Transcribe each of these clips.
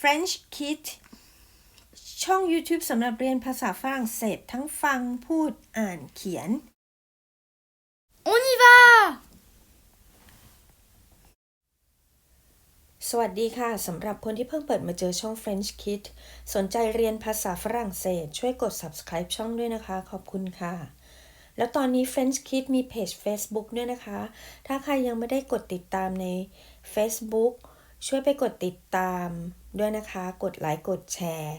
French Kid ช่อง YouTube สำหรับเรียนภาษาฝรั่งเศสทั้งฟังพูดอ่านเขียน On y va สวัสดีค่ะ สำหรับคนที่เพิ่งเปิดมาเจอช่อง French Kid สนใจเรียนภาษาฝรั่งเศส ช่วยกด subscribe ช่องด้วยนะคะ ขอบคุณค่ะ แล้วตอนนี้ French Kid มีเพจ Facebook ด้วยนะคะ ถ้าใครยังไม่ได้กดติดตามใน Facebook ช่วยไปกดติดตาม ด้วยนะคะ กดไลค์กดแชร์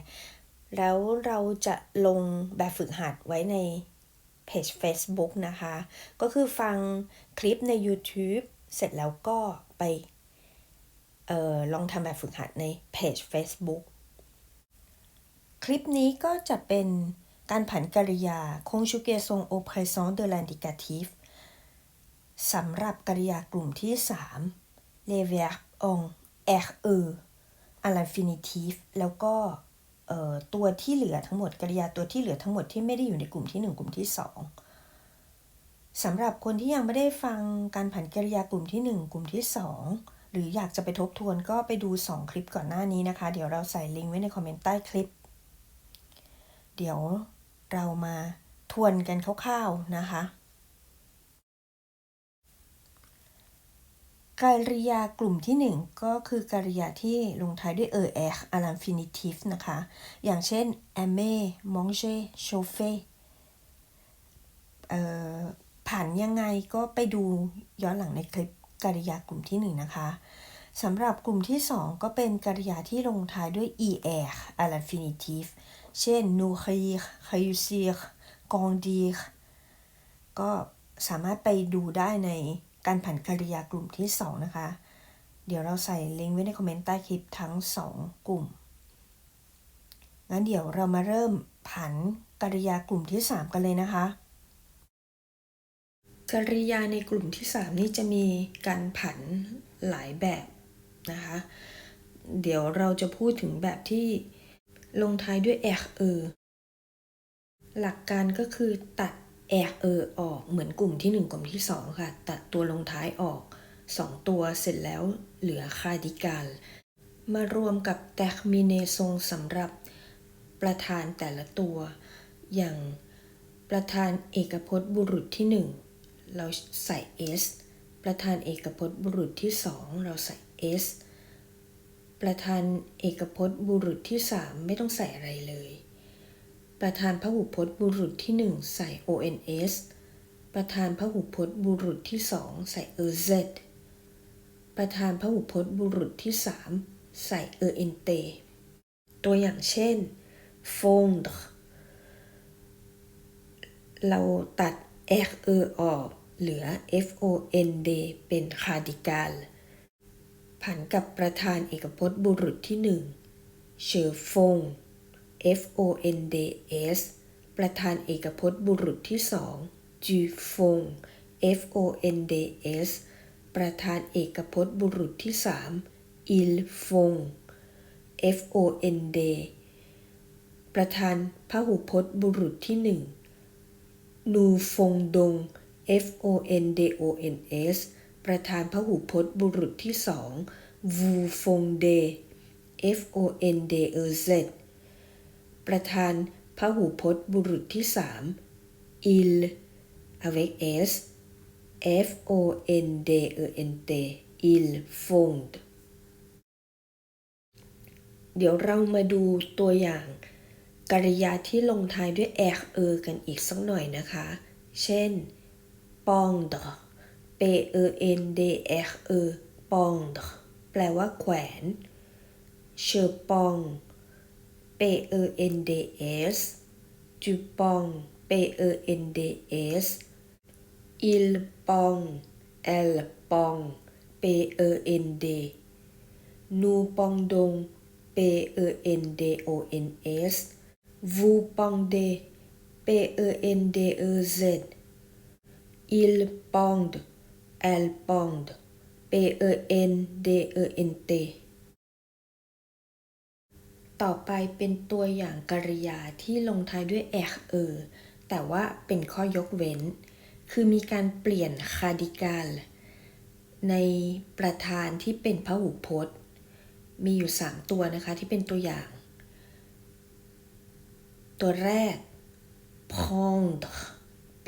แล้วเราจะลงแบบฝึกหัดไว้ในเพจ Facebook นะคะ ก็คือฟังคลิปใน YouTube เสร็จแล้วก็ไปออลองทำแบบฝึกหัดในเพจ Facebook คลิปนี้ก็จะเป็นการผันกริยา conjugaison au présent de l'indicatif สำหรับกริยากลุ่มที่3 les verbes en re à l'infinitif แล้วก็เอ่อ ตัวที่เหลือทั้งหมดกริยาตัวที่เหลือทั้งหมดที่ไม่ได้อยู่ในกลุ่มที่ 1 กลุ่มที่ 2สำหรับคนที่ยังไม่ได้ฟังการผันกริยากลุ่มที่ 1 กลุ่มที่ 2 หรืออยากจะไปทบทวนก็ไปดู 2 คลิปก่อนหน้านี้นะคะ เดี๋ยวเราใส่ลิงก์ไว้ในคอมเมนต์ใต้คลิป เดี๋ยวเรามาทวนกันคร่าวๆนะคะ กริยากลุ่มที่ 1 ก็คือกริยาที่ลงท้ายด้วย er er à l'infinitif นะคะ อย่างเช่น aimer manger chauffer เอ่อผ่านยังไงก็ไปดูย้อนหลังในคลิปกริยากลุ่มที่ 1 นะคะสำหรับกลุ่มที่ 2 ก็เป็นกริยาที่ลงท้ายด้วย er à l'infinitif เช่น nourrir réussir grandir ก็สามารถไปดูได้ใน การผันกริยากลุ่มที่ 2 นะคะ เดี๋ยวเราใส่ลิงก์ไว้ในคอมเมนต์ใต้คลิปทั้ง 2 กลุ่ม งั้นเดี๋ยวเรามาเริ่มผันกริยากลุ่มที่ 3 กันเลยนะคะกริยาในกลุ่มที่ 3 นี่จะมีการผันหลายแบบนะคะ เดี๋ยวเราจะพูดถึงแบบที่ลงท้ายด้วย er หลักการก็คือตัด er er อออกเหมือนกลุ่มที่ 1 กลุ่มที่ 2 ค่ะ ตัดตัวลงท้ายออก 2 ตัวเสร็จแล้วเหลือคาดิกาลมารวมกับ terminaison สำหรับประธานแต่ละตัว อย่างประธานเอกพจน์บุรุษที่ 1 เราใส่ s ประธานเอกพจน์บุรุษที่ 2 เราใส่ s ประธานเอกพจน์บุรุษที่ 3 ไม่ต้องใส่อะไรเลย ประธานพหุพจน์บุรุษที่ 1 ใส่ ons ประธานพหุพจน์บุรุษที่ 2 ใส่ ez ประธานพหุพจน์บุรุษที่ 3 ใส่ ent ตัวอย่างเช่น fondre เราตัด r e ออกเหลือ fond เป็นคาดิกาลผันกับประธานเอกพจน์บุรุษที่หนึ่งเชอฟง f o n d s ประธานเอกพจน์บุรุษที่สองจูฟง f o n d s ประธานเอกพจน์บุรุษที่สามอิลฟง f o n d ประธานพหุพจน์บุรุษที่หนึ่งนูฟงดง f o n d o n s ประธานพหุพจน์บุรุษที่สองวูฟงเด f o n d e z ประธานพหุพจน์บุรุษที่สาม il avec s f o n d e n t il fond เดี๋ยวเรามาดูตัวอย่างกริยาที่ลงท้ายด้วย er er กันอีกสักหน่อยนะคะ เช่น pendre p e n d r e pendre แปลว่าแขวนเช PENDS Dupont PENDS Il Pong El Pong PEND Nu Pong Dong PENDONS Vu Pong D PENDEZ Il Pond El Pond P-E-N-D-E-N-T. ต่อไปเป็นตัวอย่างกริยาที่ลงท้ายด้วย er er แต่ว่าเป็นข้อยกเว้น คือมีการเปลี่ยนคาดิกาลในประธานที่เป็นพหุพจน์ มีอยู่ 3 ตัวนะคะที่เป็นตัวอย่าง ตัวแรก prendre p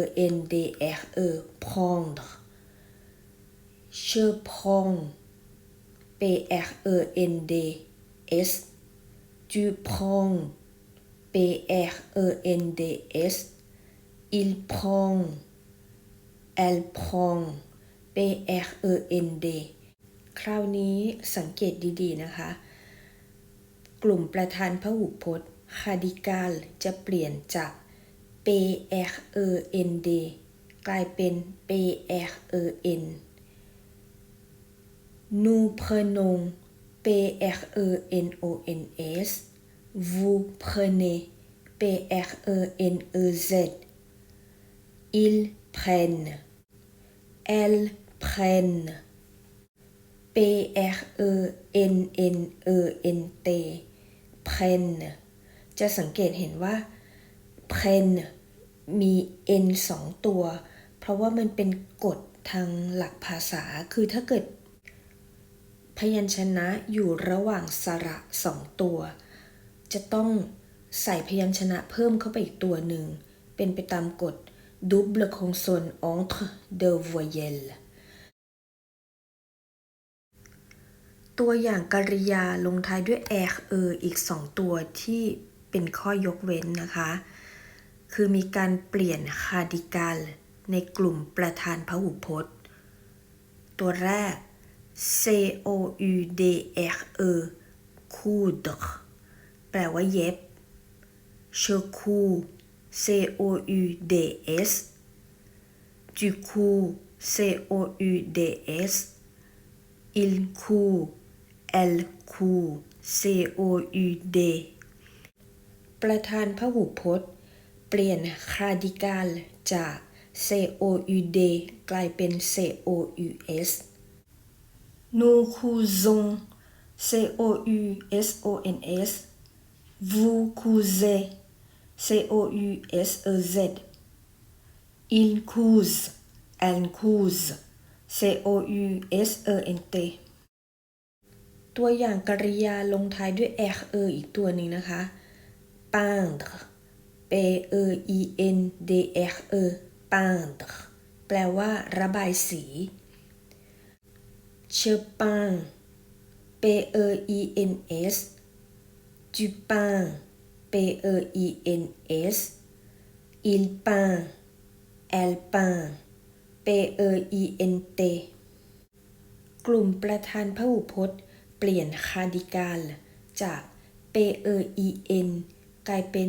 r e n d r e prendre je prends p r e n d s tu prends p r e n d s il prend elle prend p r e n d คราวนี้สังเกตดีๆนะคะ กลุ่มประธานพหูพจน์ radical จะเปลี่ยนจาก p r e n d กลายเป็น p r e n nous prenons p r e n o n s vous prenez p r e n e z ils prennent elles prennent P R E N N E N T prennent จะสังเกตเห็นว่า prennent มี n สองตัว เพราะว่ามันเป็นกฎทางหลักภาษา คือถ้าเกิด พยัญชนะอยู่ระหว่างสระสองตัว จะต้องใส่พยัญชนะเพิ่มเข้าไปอีกตัวหนึ่ง เป็นไปตามกฎ double consonne entre deux voyelles ตัวอย่างกริยาลงท้ายด้วย r เออีก2ตัวที่เป็นข้อยกเว้นนะคะ คือมีการเปลี่ยนคาดิกาลในกลุ่มประธานพหูพจน์ ตัวแรก c o u d r e coudre แปลว่าเย็บ je couds c o u d s tu couds c o u d s il coud elle coud c o u d ประธานพหูพจน์ เปลี่ยนคาดิกาลจาก c o u d กลายเป็น c o u s nous cousons c o u s o n s vous cousez c o u s e z il couse elle couse c o u s e n t ตัวอย่างกริยาลงท้ายด้วย r e อีกตัวหนึ่งนะคะ peindre p e i n d r e peindre แปลว่าระบายสี เชปัง P E I N S จูปัง P E I N S อิลปัง L ปัง P E I N T กลุ่มประธานพหูพจน์ เปลี่ยนคาดิกาลจาก P E I N กลายเป็น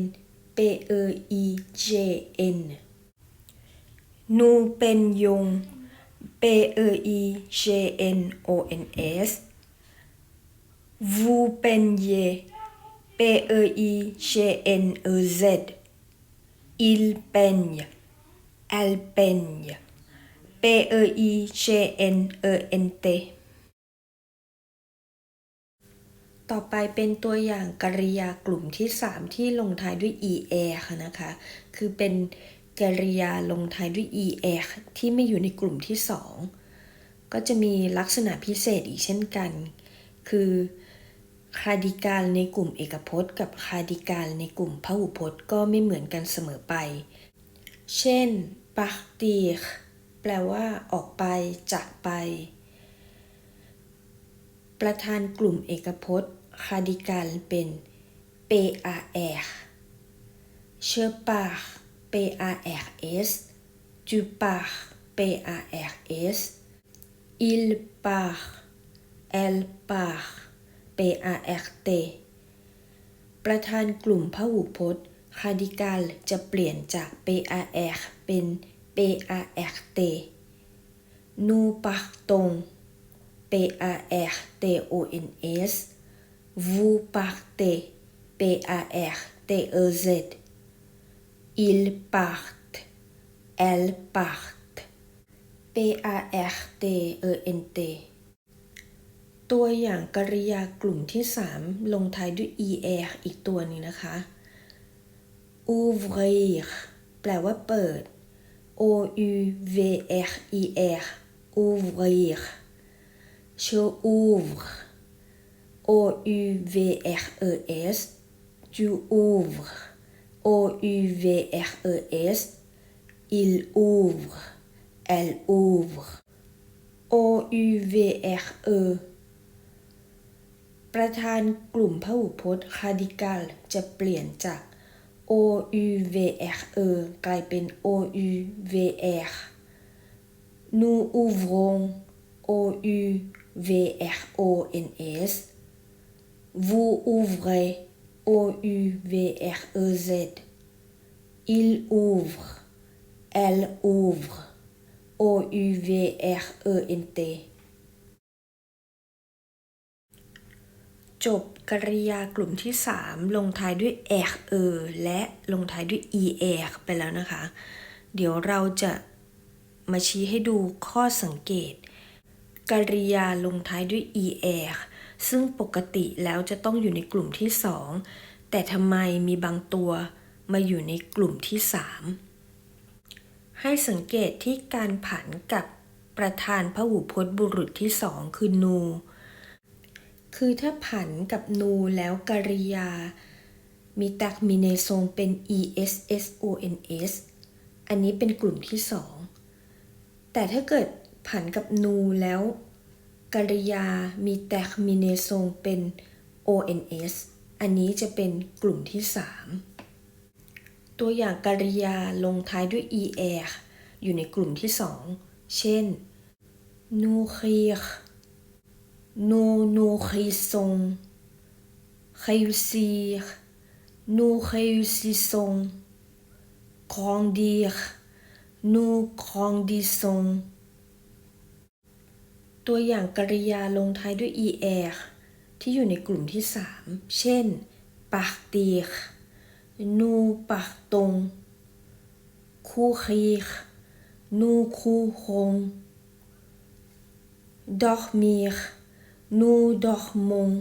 P E I J N นูเป็นยง p e i j n o n s วูเป็นเย p e i j n e z il peigne elle peigne p e i j n e n t ต่อไปเป็นตัวอย่างกริยากลุ่มที่ 3 ที่ลงท้ายด้วย er ค่ะนะคะ คือเป็น กริยาลงท้ายด้วย er ที่ไม่อยู่ในกลุ่มที่ 2 ก็จะมีลักษณะพิเศษอีกเช่นกัน คือคาดิกาลในกลุ่มเอกพจน์ กับคาดิกาลในกลุ่มพหุพจน์ก็ไม่เหมือนกันเสมอไป เช่น partir แปลว่า ออกไป จากไป ประธานกลุ่มเอกพจน์คาดิกาลเป็น par je pars pars tu pars pars il part elle part part ประธานกลุ่มพหูพจน์คาดิกาลจะเปลี่ยนจาก par เป็น part nous partons p a r t o n s vous partez p a r t e z ils partent elles partent p a r t e n t ตัวอย่างกริยากลุ่มที่ 3 ลงท้ายด้วย er อีกตัวนึงนะคะ ouvrir แปลว่าเปิด o u v r i r ouvrir je ouvre O U V R E S tu ouvres O U V R E S il ouvre elle ouvre O U V R E ประธานกลุ่มพหูพจน์ radical จะเปลี่ยนจาก O U V R E กลายเป็น O U V R nous ouvrons O U V R O N S vous ouvrez O U V R E Z il ouvre elle ouvre O U V R E N T จบกริยากลุ่มที่ 3 ลงท้ายด้วย er เอและลงท้ายด้วย er ไปแล้วนะคะ เดี๋ยวเราจะมาชี้ให้ดูข้อสังเกต กริยาลงท้ายด้วย er ซึ่งปกติแล้วจะต้องอยู่ในกลุ่มที่ 2 แต่ทำไมมีบางตัวมาอยู่ในกลุ่มที่ 3 ให้สังเกตที่การผันกับประธานพหูพจน์บุรุษที่ 2 คือนู คือถ้าผันกับนูแล้วกริยา มีตักมีเนทรงเป็น es s o n s อันนี้เป็นกลุ่มที่สองแต่ถ้าเกิดผันกับนูแล้ว กริยามีตักมีเนทรงเป็น ons อันนี้จะเป็นกลุ่มที่สามตัวอย่างกริยาลงท้ายด้วย er อยู่ในกลุ่มที่สองเช่น nourrir nous nourrissons réussir nous réussissons grandir nous grandissons ตัวอย่างกริยาลงท้ายด้วย er ที่อยู่ในกลุ่มที่ 3 เช่น partir nous partons courir nous courons dormir nous dormons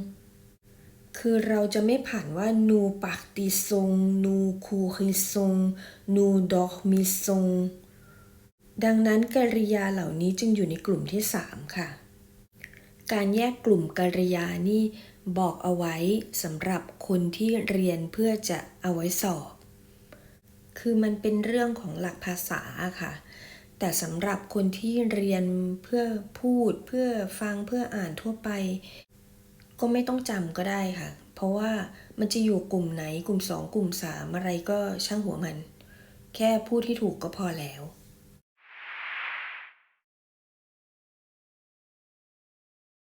คือเราจะไม่ผ่านว่า nous partissons nous courissons nous dormissons ดังนั้นกริยาเหล่านี้จึงอยู่ในกลุ่มที่ 3 ค่ะ การแยกกลุ่มกริยานี่บอกเอาไว้สำหรับคนที่เรียนเพื่อจะเอาไว้สอบ คือมันเป็นเรื่องของหลักภาษาค่ะ แต่สำหรับคนที่เรียนเพื่อพูดเพื่อฟังเพื่ออ่านทั่วไป ก็ไม่ต้องจำก็ได้ค่ะ เพราะว่ามันจะอยู่กลุ่มไหนกลุ่ม 2 กลุ่ม 3 อะไรก็ช่างหัวมัน แค่พูดที่ถูกก็พอแล้ว